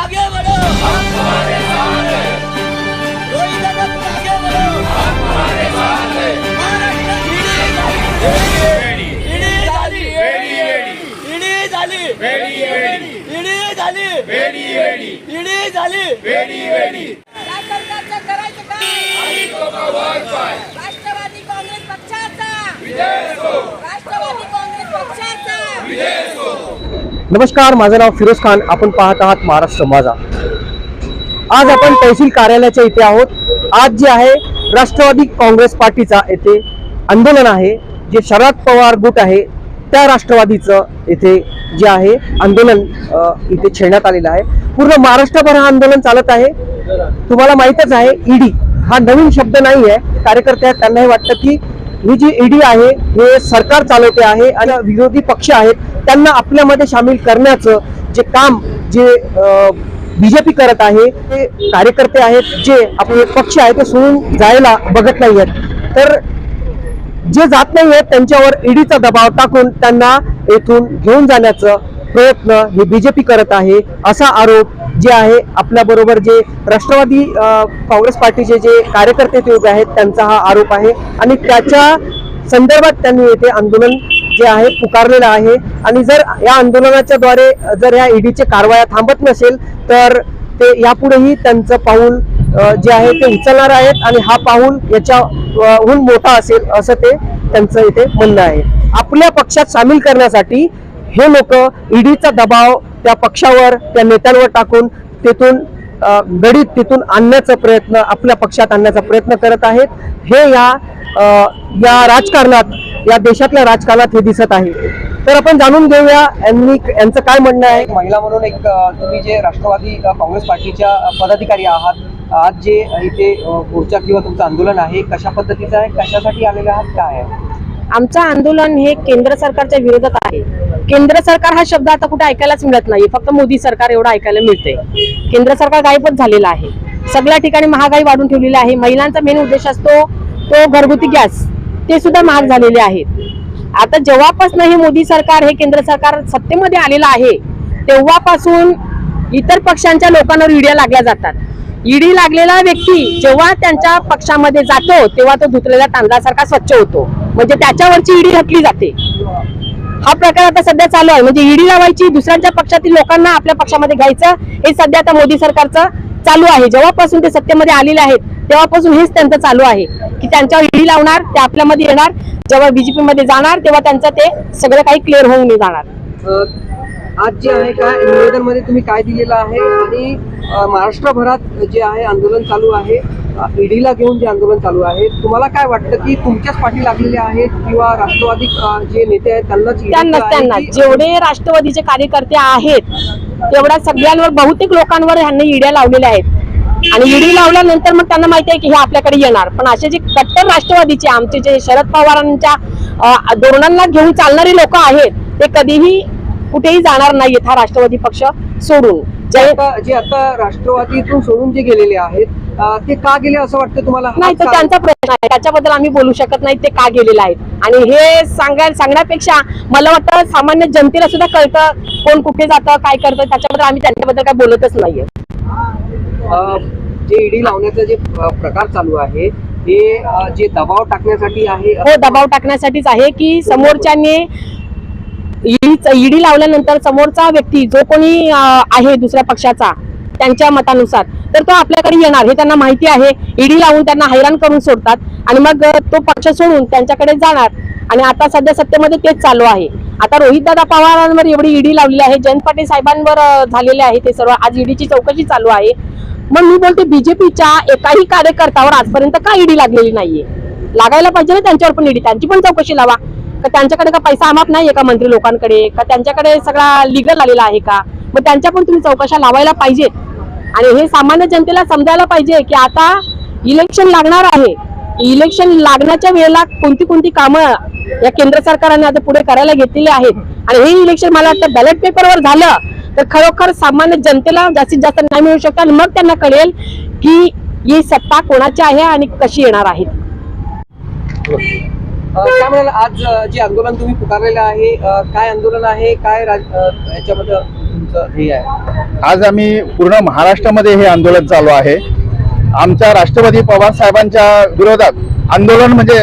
आगे बढ़ो हम तुम्हारे साथ हैं रोहित तुम आगे बढ़ो हम तुम्हारे साथ हैं महाराष्ट्र ईडी झाली ईडी झाली ईडी झाली ईडी झाली या सरकारचं करायचं काय राष्ट्रवादी काँग्रेस पक्षाचा. राष्ट्रवादी काँग्रेस पक्षाचा नमस्कार माझं नाव फिरोज खान. आपण पाहत आहात महाराष्ट्र माझा. आज आपण तहसील कार्यालयाच्या इथे आहोत. आज जे आहे राष्ट्रवादी काँग्रेस पार्टीचा येथे आंदोलन आहे. जे शरद पवार गुट आहे त्या राष्ट्रवादीचं येथे जे आहे आंदोलन इथे छेडण्यात आलेलं आहे. पूर्ण महाराष्ट्रभर हा आंदोलन चालत आहे. तुम्हाला माहीतच आहे ईडी हा नवीन शब्द नाही आहे. कार्यकर्ते त्यांना हे वाटतं की ही जी ईडी आहे हे सरकार चालवते आहे आणि विरोधी पक्ष आहेत त्यांना आपल्यामध्ये सामील करण्याचं जे काम जे बीजेपी करत आहे ते कार्यकर्ते आहेत जे आपले पक्ष आहे ते सोडून जायला बघत नाही आहेत. तर जे जात नाही आहेत त्यांच्यावर ईडीचा दबाव टाकून त्यांना येथून घेऊन जाण्याचं प्रयत्न हे बीजेपी करत आहे असा आरोप जे आहे आपल्याबरोबर जे राष्ट्रवादी काँग्रेस पार्टीचे जे कार्यकर्ते ते उभे आहेत त्यांचा हा आरोप आहे. आणि त्याच्या संदर्भात त्यांनी येथे आंदोलन जे आहे पुकारलेलं आहे. आणि जर या आंदोलनाच्या द्वारे जर या ईडीचे कारवाया थांबत नसेल तर ते यापुढेही त्यांचं पाऊल जे आहे ते उचलणार आहेत आणि हा पाऊल याच्याहून मोठा असेल असं ते त्यांचं इथे म्हणणं आहे. आपल्या पक्षात सामील करण्यासाठी हे लोक ईडीचा दबाव त्या पक्षावर त्या नेत्यांवर टाकून तिथून गडीत तिथून आणण्याचा प्रयत्न आपल्या पक्षात आणण्याचा प्रयत्न करत आहेत. हे या या राजकारणात या देशातल्या राजकारणात हे दिसत आहे. तर आपण जाणून घेऊया यांनी यांचं काय म्हणणं आहे? महिला म्हणून एक तुम्ही जे राष्ट्रवादी काँग्रेस पार्टीच्या पदाधिकारी आहात आज जे इथे मोर्चा किंवा तुमचं आंदोलन आहे कशा पद्धतीचं आहे कशासाठी आलेले आहात काय आहे? आमचं आंदोलन हे केंद्र सरकारच्या विरोधात आहे. केंद्र सरकार हा शब्द आता कुठे ऐकायलाच मिळत नाही फक्त मोदी सरकार एवढं ऐकायला मिळते केंद्र सरकार गायबच झालेलं आहे. सगळ्या ठिकाणी महागाई वाढून ठेवलेली आहे. महिलांचा मेन उद्देश असतो तो घरगुती गॅस. ते सुद्धा महाग झालेले आहेत. आता जेव्हापासून हे मोदी सरकार हे केंद्र सरकार सत्तेमध्ये आलेलं आहे तेव्हापासून इतर पक्षांच्या लोकांवर ईड्या लागल्या जातात. ईडी लागलेला व्यक्ती जेव्हा त्यांच्या पक्षामध्ये जातो तेव्हा तो धुतलेल्या तांदळासारखा स्वच्छ होतो. म्हणजे त्याच्यावरची ईडी हटली जाते. हा प्रकार आता सध्या चालू आहे. म्हणजे ईडी लावायची दुसऱ्यांच्या पक्षातील लोकांना आपल्या पक्षामध्ये घ्यायचं हे सध्या आता मोदी सरकारचं चालू आहे. जेव्हापासून ते सत्तेमध्ये आलेले आहेत तेव्हापासून हेच त्यांचं चालू आहे. की त्यांच्यावर ईडी लावणार ते आपल्यामध्ये येणार जेव्हा बीजेपी मध्ये जाणार तेव्हा त्यांचं ते सगळं काही क्लिअर होऊन जाणार. आज जे आहे काय निवेदनमध्ये तुम्ही काय दिलेलं आहे? आणि महाराष्ट्रभरात जे आहे आंदोलन चालू आहे ईडीला घेऊन जे आंदोलन चालू आहे तुम्हाला काय वाटतं की तुमच्याच पाठी लागलेले आहेत किंवा राष्ट्रवादी जे नेते आहेत त्यांनाच त्यांना जेवढे राष्ट्रवादीचे कार्यकर्ते आहेत तेवढ्या सगळ्यांवर बहुतेक लोकांवर ह्यांनी ईड्या लावलेल्या आहेत. आणि ईडी लावल्यानंतर मग त्यांना माहिती आहे की हे आपल्याकडे येणार. पण असे जे कट्टर राष्ट्रवादीचे आमचे जे शरद पवारांच्या धोरणांना घेऊन चालणारी लोक आहेत ते कधीही कुठेही जाणार नाहीयेत हा राष्ट्रवादी पक्ष सोडून. जे आता राष्ट्रवादीतून सोडून जे गेलेले आहेत ते का गेले असं वाटतं तुम्हाला? नाही तर त्यांचा प्रश्न आहे. त्याच्याबद्दल आम्ही बोलू शकत नाही ते का गेलेले आहेत. आणि हे सांगाय सांगण्यापेक्षा मला वाटतं सामान्य जनतेला सुद्धा कळतं कोण कुठे जातं काय करतं त्याच्याबद्दल आम्ही त्यांच्याबद्दल काय बोलतच नाहीये. जे ईडी लावण्याचा जे प्रकार चालू आहे हे जे दबाव टाकण्यासाठी आहे हो दबाव टाकण्यासाठीच आहे की समोरच्याने ईडी लावल्यानंतर समोरचा व्यक्ती जो कोणी आहे दुसऱ्या पक्षाचा त्यांच्या मतानुसार तर तो आपल्याकडे येणार हे त्यांना माहिती आहे. ईडी लावून त्यांना हैराण करून सोडतात आणि मग तो पक्ष सोडून त्यांच्याकडे जाणार. आणि आता सध्या सत्तेमध्ये तेच चालू आहे. आता रोहितदादा पवारांवर एवढी ईडी लावलेली आहे जयंत पाटील साहेबांवर झालेले आहे ते सर्व. आज ईडीची चौकशी चालू आहे. मग मी बोलते बीजेपीच्या एकाही कार्यकर्त्यावर आजपर्यंत का ईडी लागलेली नाहीये? लागायला पाहिजे ना त्यांच्यावर पण ईडी. त्यांची पण चौकशी लावा. का त्यांच्याकडे का पैसा अमाप नाहीये का मंत्री लोकांकडे? का त्यांच्याकडे सगळा लिगल आलेला आहे का? मग त्यांच्या पण तुम्ही चौकशा लावायला पाहिजेत. आणि हे सामान्य जनतेला समजायला पाहिजे की आता इलेक्शन लागणार आहे. इलेक्शन लागण्याच्या वेळेला कोणती कोणती कामं या केंद्र सरकारने आता पुढे करायला घेतलेली आहेत. आणि हे इलेक्शन मला वाटतं बॅलेट पेपरवर झालं तर खरोखर सामान्य जनतेला जास्तीत जास्त न्याय मिळू शकत आणि मग त्यांना कळेल की ही सत्ता कोणाची आहे आणि कशी येणार आहे. काय म्हणाल? आज जे आंदोलन तुम्ही पुकारलेलं आहे काय आंदोलन आहे? काय राज- याच्यामध्ये तुमचं हे आहे. आज आम्ही पूर्ण महाराष्ट्रामध्ये हे आंदोलन चालू आहे. आमच्या राष्ट्रवादी पवार साहेबांच्या विरोधात आंदोलन म्हणजे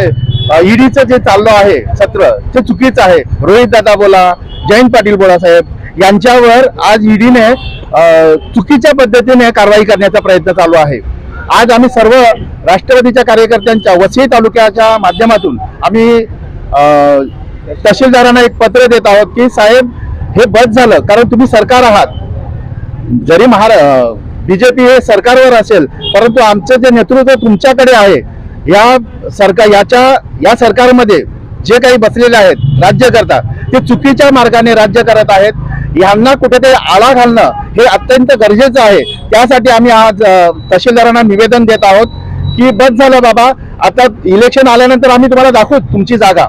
ईडीचं जे चाललं आहे सत्र ते चुकीचं आहे. रोहित दादा बोला जयंत पाटील बोला साहेब यांच्यावर आज ईडीने चुकीच्या पद्धतीने कारवाई करण्याचा प्रयत्न चालू आहे. आज आम्ही सर्व राष्ट्रवादीच्या कार्यकर्त्यांच्या वसई तालुक्याच्या माध्यमातून आम्ही तहसीलदारांना एक पत्र देत आहोत की साहेब हे बस झालं कारण तुम्ही सरकार आहात. जरी महारा बीजेपी हे सरकारवर असेल परंतु आमचं जे नेतृत्व तुमच्याकडे आहे या सरकार याच्या या सरकारमध्ये जे काही बसलेले आहेत राज्य करतात ते चुकीच्या मार्गाने राज्य करत आहेत. यांना कुठेतरी आळा घालणं हे अत्यंत गरजेचं आहे. त्यासाठी आम्ही आज तहसीलदारांना निवेदन देत आहोत की बस झालं बाबा. आता इलेक्शन आल्यानंतर आम्ही तुम्हाला दाखवू तुमची जागा.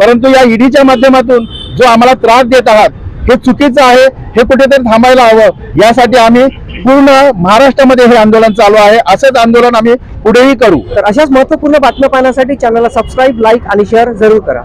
परंतु या ईडीच्या माध्यमातून जो आम्हाला त्रास देत आहात हे चुकीचं आहे हे कुठेतरी थांबायला हवं. यासाठी आम्ही पूर्ण महाराष्ट्रामध्ये हे आंदोलन चालू आहे. असंच आंदोलन आम्ही पुढेही करू. तर अशाच महत्त्वपूर्ण बातम्या पाहण्यासाठी चॅनलला सबस्क्राईब लाईक आणि शेअर जरूर करा.